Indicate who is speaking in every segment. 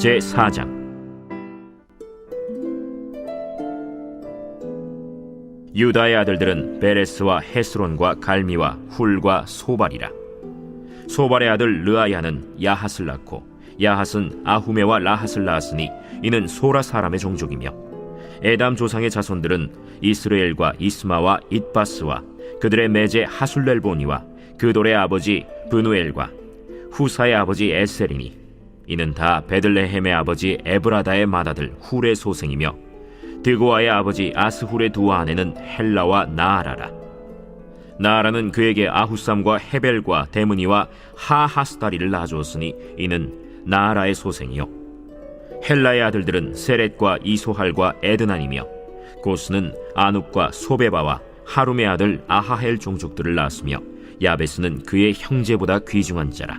Speaker 1: 제 4장. 유다의 아들들은 베레스와 헤스론과 갈미와 훌과 소발이라. 소발의 아들 르아야는 야핫을 낳고 야핫은 아후메와 라핫을 낳았으니 이는 소라 사람의 종족이며 에담 조상의 자손들은 이스라엘과 이스마와 잇바스와 그들의 매제 하술렐보니와 그돌의 아버지 브누엘과 후사의 아버지 에셀이니 이는 다 베들레헴의 아버지 에브라다의 맏아들 훌의 소생이며 드고아의 아버지 아스훌의 두 아내는 헬라와 나아라라. 나아라는 그에게 아후삼과 헤벨과 데므니와 하하스다리를 낳아주었으니 이는 나아라의 소생이요. 헬라의 아들들은 세렛과 이소할과 에드난이며 고스는 아눕과 소베바와 하룸의 아들 아하헬 종족들을 낳았으며 야베스는 그의 형제보다 귀중한 자라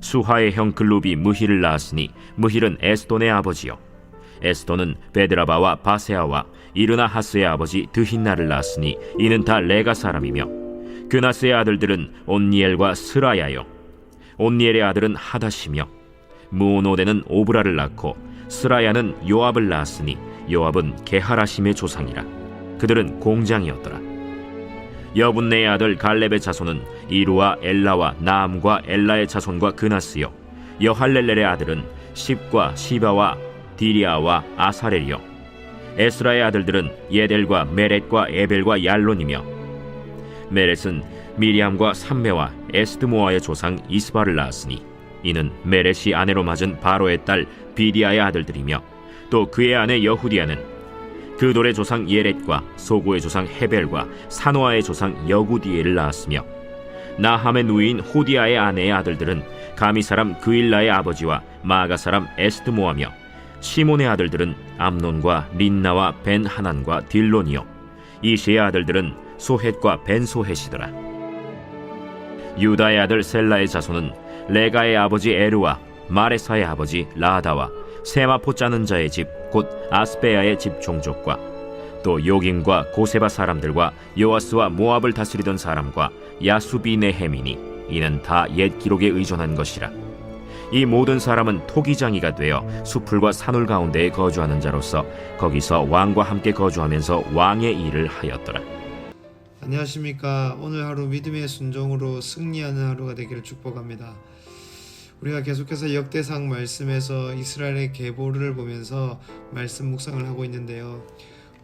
Speaker 1: 수하의 형 글룹이 무힐을 낳았으니 무힐은 에스돈의 아버지요. 에스돈은 베드라바와 바세아와 이르나 하스의 아버지 드힌나를 낳았으니 이는 다 레가 사람이며 그나스의 아들들은 온니엘과 스라야요. 온니엘의 아들은 하다시며 무오노데는 오브라를 낳고 스라야는 요압을 낳았으니 요압은 게하라심의 조상이라. 그들은 공장이었더라. 여분네의 아들 갈렙의 자손은 이루와 엘라와 나암과 엘라의 자손과 그나스요. 여할렐렐의 아들은 십과 시바와 디리아와 아사렐이요. 에스라의 아들들은 예델과 메렛과 에벨과 얄론이며 메렛은 미리암과 삼메와 에스드모아의 조상 이스바를 낳았으니 이는 메렛이 아내로 맞은 바로의 딸 비디아의 아들들이며 또 그의 아내 여후디아는 그 돌의 조상 예렛과 소고의 조상 헤벨과 사노아의 조상 여구디엘을 낳았으며 나함의 누이인 호디아의 아내의 아들들은 가미 사람 그일라의 아버지와 마가 사람 에스드모아며 시몬의 아들들은 암논과 린나와 벤 하난과 딜론이요 이시의 아들들은 소헷과 벤 소헷이더라. 유다의 아들 셀라의 자손은 레가의 아버지 에르와 마레사의 아버지 라다와 세마포 짜는 자의 집 곧 아스베야의 집 종족과 또 요김과 고세바 사람들과 요아스와 모압을 다스리던 사람과 야수비 네헤미니 이는 다 옛 기록에 의존한 것이라 이 모든 사람은 토기장이가 되어 수풀과 산울 가운데에 거주하는 자로서 거기서 왕과 함께 거주하면서 왕의 일을 하였더라
Speaker 2: 안녕하십니까. 오늘 하루 믿음의 순종으로 승리하는 하루가 되기를 축복합니다. 우리가 계속해서 역대상 말씀에서 이스라엘의 계보를 보면서 말씀 묵상을 하고 있는데요.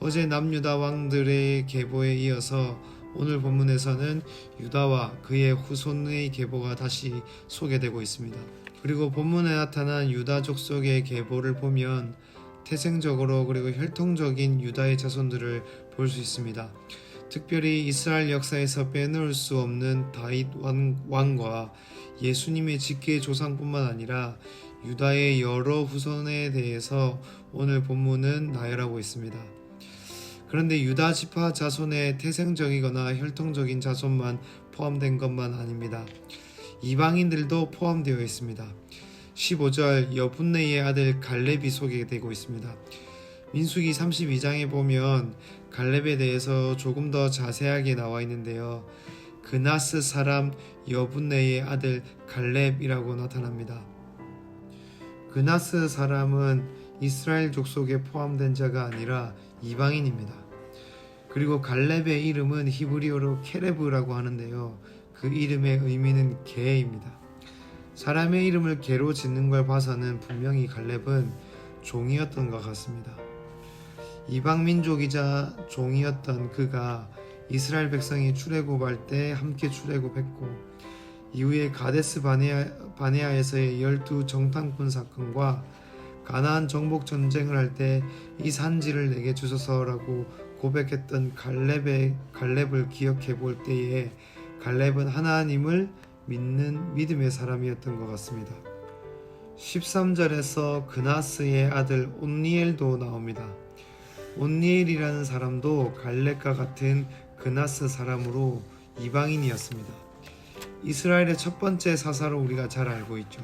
Speaker 2: 어제 남유다 왕들의 계보에 이어서 오늘 본문에서는 유다와 그의 후손의 계보가 다시 소개되고 있습니다. 그리고 본문에 나타난 유다 족속의 계보를 보면 태생적으로 그리고 혈통적인 유다의 자손들을 볼 수 있습니다. 특별히 이스라엘 역사에서 빼놓을 수 없는 다윗 왕, 왕과 예수님의 직계 조상뿐만 아니라 유다의 여러 후손에 대해서 오늘 본문은 나열하고 있습니다. 그런데 유다 지파 자손의 태생적이거나 혈통적인 자손만 포함된 것만 아닙니다. 이방인들도 포함되어 있습니다. 15절 여분네의 아들 갈렙이 소개되고 있습니다. 민수기 32장에 보면 갈렙에 대해서 조금 더 자세하게 나와 있는데요. 그나스 사람 여분네의 아들 갈렙이라고 나타납니다. 그나스 사람은 이스라엘 족속에 포함된 자가 아니라 이방인입니다. 그리고 갈렙의 이름은 히브리어로 케레브라고 하는데요. 그 이름의 의미는 개입니다. 사람의 이름을 개로 짓는 걸 봐서는 분명히 갈렙은 종이었던 것 같습니다. 이방 민족이자 종이었던 그가 이스라엘 백성이 출애굽할 때 함께 출애굽했고 이후에 가데스 바네아, 바네아에서의 열두 정탐꾼 사건과 가나안 정복 전쟁을 할 때 이 산지를 내게 주소서라고 고백했던 갈렙의 갈렙을 기억해 볼 때에 갈렙은 하나님을 믿는 믿음의 사람이었던 것 같습니다. 13절에서 그나스의 아들 온니엘도 나옵니다. 온니엘이라는 사람도 갈렙과 같은 그나스 사람으로 이방인이었습니다. 이스라엘의 첫 번째 사사로 우리가 잘 알고 있죠.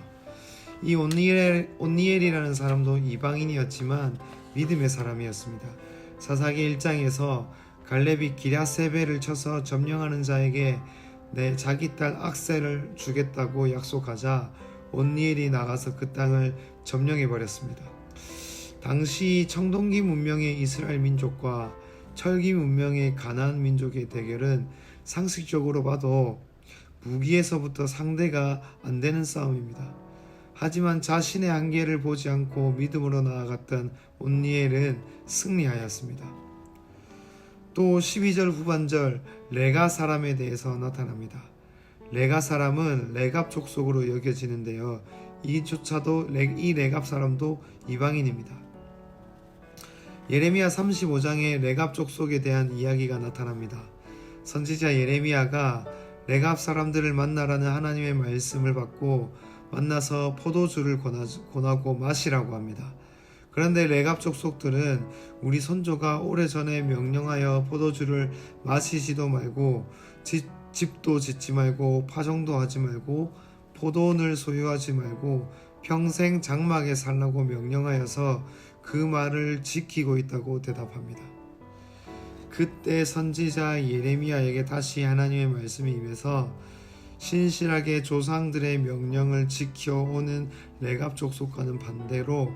Speaker 2: 이 온니엘, 온니엘이라는 사람도 이방인이었지만 믿음의 사람이었습니다. 사사기 1장에서 갈렙이 기랴세베를 쳐서 점령하는 자에게 내 자기 딸 악셀을 주겠다고 약속하자 온니엘이 나가서 그 땅을 점령해 버렸습니다. 당시 청동기 문명의 이스라엘 민족과 철기 문명의 가나안 민족의 대결은 상식적으로 봐도 무기에서부터 상대가 안 되는 싸움입니다. 하지만 자신의 한계를 보지 않고 믿음으로 나아갔던 온니엘은 승리하였습니다. 또 12절 후반절 레가 사람에 대해서 나타납니다. 레가 사람은 레갑 족속으로 여겨지는데요. 이조차도 레- 이 레갑 사람도 이방인입니다. 예레미야 35장에 레갑 족속에 대한 이야기가 나타납니다. 선지자 예레미야가 레갑 사람들을 만나라는 하나님의 말씀을 받고 만나서 포도주를 권하, 권하고 마시라고 합니다. 그런데 레갑 족속들은 우리 선조가 오래전에 명령하여 포도주를 마시지도 말고 지- 집도 짓지 말고 파종도 하지 말고 포도원을 소유하지 말고 평생 장막에 살라고 명령하여서 그 말을 지키고 있다고 대답합니다. 그때 선지자 예레미야에게 다시 하나님의 말씀이 임해서 신실하게 조상들의 명령을 지켜오는 레갑 족속과는 반대로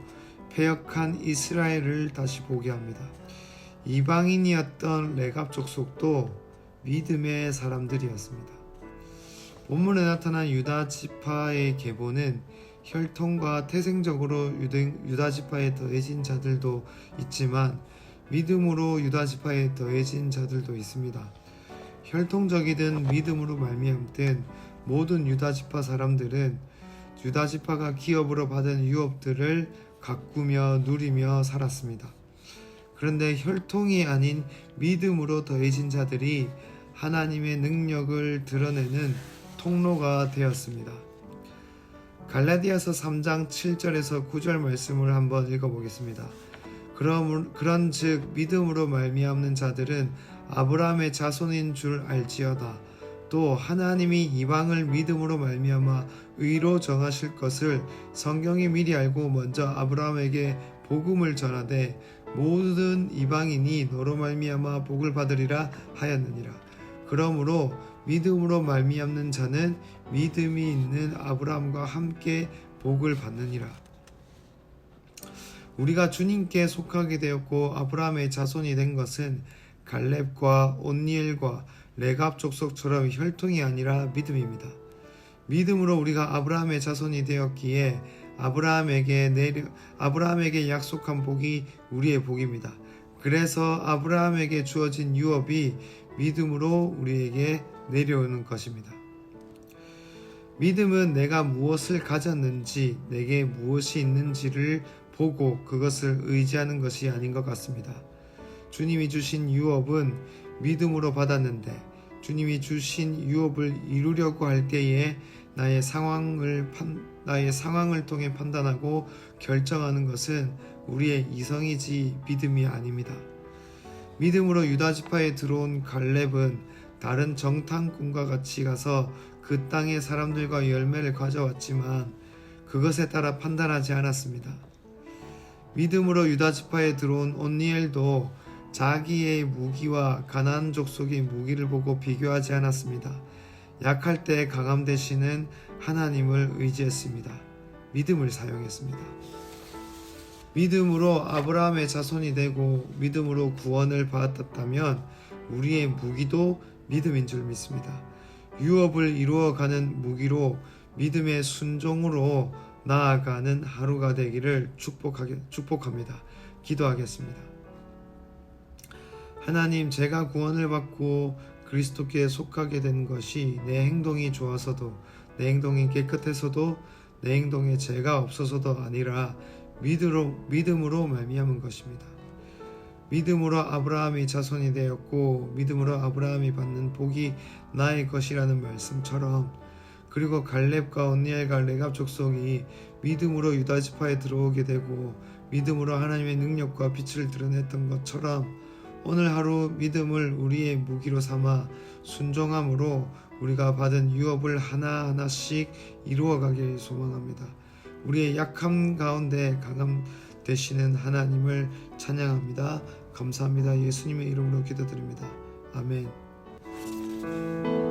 Speaker 2: 패역한 이스라엘을 다시 보게 합니다. 이방인이었던 레갑 족속도 믿음의 사람들이었습니다. 본문에 나타난 유다 지파의 계보는 혈통과 태생적으로 유다 지파에 더해진 자들도 있지만 믿음으로 유다 지파에 더해진 자들도 있습니다. 혈통적이든 믿음으로 말미암든 모든 유다 지파 사람들은 유다 지파가 기업으로 받은 유업들을 가꾸며 누리며 살았습니다. 그런데 혈통이 아닌 믿음으로 더해진 자들이 하나님의 능력을 드러내는 통로가 되었습니다. 갈라디아서 3장 7절에서 9절 말씀을 한번 읽어보겠습니다. 그럼 그런즉 믿음으로 말미암는 자들은 아브라함의 자손인 줄 알지어다. 또 하나님이 이방을 믿음으로 말미암아 의로 정하실 것을 성경이 미리 알고 먼저 아브라함에게 복음을 전하되 모든 이방인이 너로 말미암아 복을 받으리라 하였느니라. 그러므로 믿음으로 말미암는 자는 믿음이 있는 아브라함과 함께 복을 받느니라. 우리가 주님께 속하게 되었고 아브라함의 자손이 된 것은 갈렙과 온니엘과 레갑 족속처럼 혈통이 아니라 믿음입니다. 믿음으로 우리가 아브라함의 자손이 되었기에 아브라함에게 내려 아브라함에게 약속한 복이 우리의 복입니다. 그래서 아브라함에게 주어진 유업이 믿음으로 우리에게 내려오는 것입니다. 믿음은 내가 무엇을 가졌는지, 내게 무엇이 있는지를 보고 그것을 의지하는 것이 아닌 것 같습니다. 주님이 주신 유업은 믿음으로 받았는데, 주님이 주신 유업을 이루려고 할 때에 나의 상황을 판, 나의 상황을 통해 판단하고 결정하는 것은 우리의 이성이지 믿음이 아닙니다. 믿음으로 유다 지파에 들어온 갈렙은 다른 정탐꾼과 같이 가서 그 땅의 사람들과 열매를 가져왔지만 그것에 따라 판단하지 않았습니다. 믿음으로 유다 지파에 들어온 온니엘도 자기의 무기와 가나안 족속의 무기를 보고 비교하지 않았습니다. 약할 때 강함 대신은 하나님을 의지했습니다. 믿음을 사용했습니다. 믿음으로 아브라함의 자손이 되고 믿음으로 구원을 받았다면 우리의 무기도 믿음인 줄 믿습니다. 유업을 이루어가는 무기로 믿음의 순종으로 나아가는 하루가 되기를 축복하게, 축복합니다. 기도하겠습니다. 하나님, 제가 구원을 받고 그리스도께 속하게 된 것이 내 행동이 좋아서도, 내 행동이 깨끗해서도, 내 행동에 죄가 없어서도 아니라 믿음으로, 믿음으로 말미암은 것입니다. 믿음으로 아브라함이 자손이 되었고 믿음으로 아브라함이 받는 복이 나의 것이라는 말씀처럼 그리고 갈렙과 언니엘과 레갑 족속이 믿음으로 유다 지파에 들어오게 되고 믿음으로 하나님의 능력과 빛을 드러냈던 것처럼 오늘 하루 믿음을 우리의 무기로 삼아 순종함으로 우리가 받은 유업을 하나하나씩 이루어가길 소망합니다. 우리의 약함 가운데 강함 되시는 하나님을 찬양합니다. 감사합니다. 예수님의 이름으로 기도드립니다. 아멘.